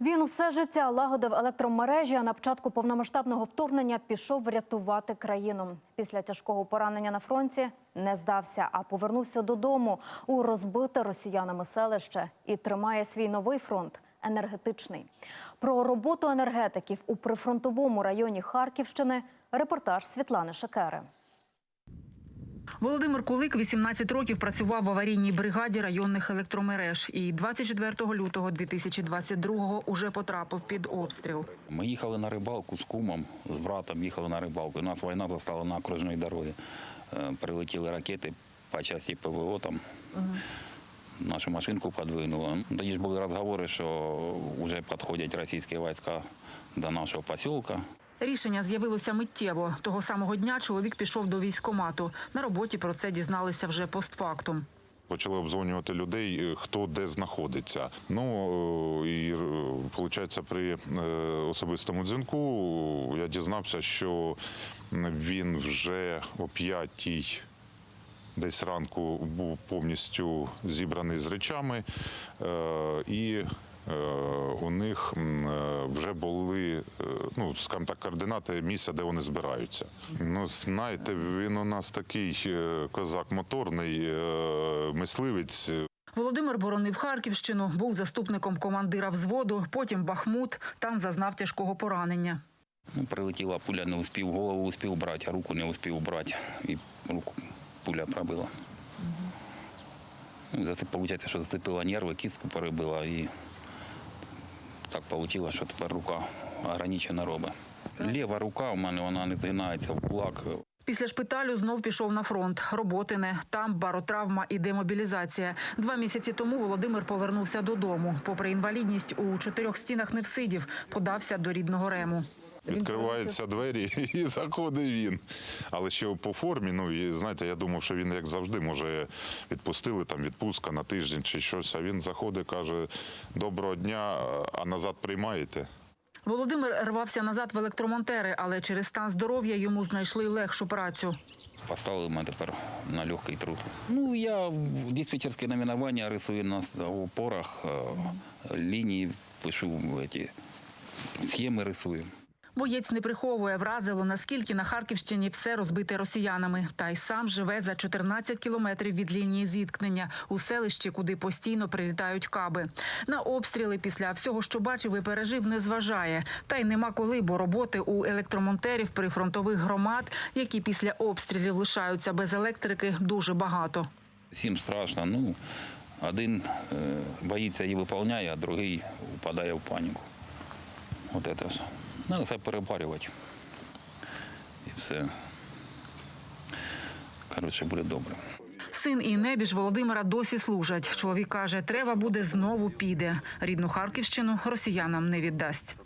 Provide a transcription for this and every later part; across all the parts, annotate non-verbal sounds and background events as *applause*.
Він усе життя лагодив електромережі, а на початку повномасштабного вторгнення пішов рятувати країну. Після тяжкого поранення на фронті не здався, а повернувся додому у розбите росіянами селище і тримає свій новий фронт енергетичний. Про роботу енергетиків у прифронтовому районі Харківщини репортаж Світлани Шекери. Володимир Кулик 18 років працював в аварійній бригаді районних електромереж і 24 лютого 2022-го уже потрапив під обстріл. Ми їхали на рибалку з кумом, з братом їхали на рибалку. У нас війна застала на окружній дорозі. Е, Прилетіли ракети по часті ПВО там. Нашу машинку подвинуло. Тоді ж були розговори, що вже підходять російські війська до нашого поселка. Рішення з'явилося миттєво. Того самого дня чоловік пішов до військкомату. На роботі про це дізналися вже постфактум. Почали обдзвонювати людей, е, хто де знаходиться. Ну е, і виходить, при е, особистому дзвінку я дізнався, що він вже о п'ятій десь ранку був повністю зібраний з речами, і у них е, вже були, е, ну, скажімо так, координати місця, де вони збираються. Ну, знаєте, він у нас такий е, козак моторний, е, мисливець. Володимир боронив Харківщину, був заступником командира взводу, потім Бахмут. Там зазнав тяжкого поранення. Ну, прилетіла пуля, не успів, голову успів брати, а руку не успів брати. І руку пуля пробила. Ну, виходить, що зацепила нерви, кістку перебила і так вийшло, що тепер рука ограничена робить. Ліва рука у мене вона не згинається в кулак. Після шпиталю знов пішов на фронт. Роботи не там баротравма і демобілізація. Два місяці тому Володимир повернувся додому. Попри інвалідність, у чотирьох стінах не всидів, подався до рідного рему. Відкриваються двері *laughs* і заходить він. Але ще по формі, ну і знаєте, я думав, що він як завжди, може, відпустили там відпустка на тиждень чи щось. А він заходить, каже: Доброго дня, а назад приймаєте. Володимир рвався назад в електромонтери, але через стан здоров'я йому знайшли легшу працю. Поставили мене тепер на легкий труд. Ну, я в диспетчерське номінування рисую на опорах, е, лінії, пишу ці схеми рисую. Боєць не приховує, вразило, наскільки на Харківщині все розбите росіянами. Та й сам живе за 14 кілометрів від лінії зіткнення у селищі, куди постійно прилітають каби. На обстріли після всього, що бачив і пережив, не зважає. Та й нема коли, бо роботи у електромонтерів прифронтових громад, які після обстрілів лишаються без електрики, дуже багато. Всім страшно. Ну, один е, боїться і виконує, а другий впадає в паніку. От це ж. Треба все перепарювати. І все. Коротше, буде добре. Син і небіж Володимира досі служать. Чоловік каже, треба буде знову піде. Рідну Харківщину росіянам не віддасть.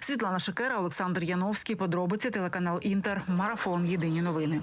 Світлана Шекера, Олександр Яновський. Подробиці телеканал Інтер. Марафон. Єдині новини.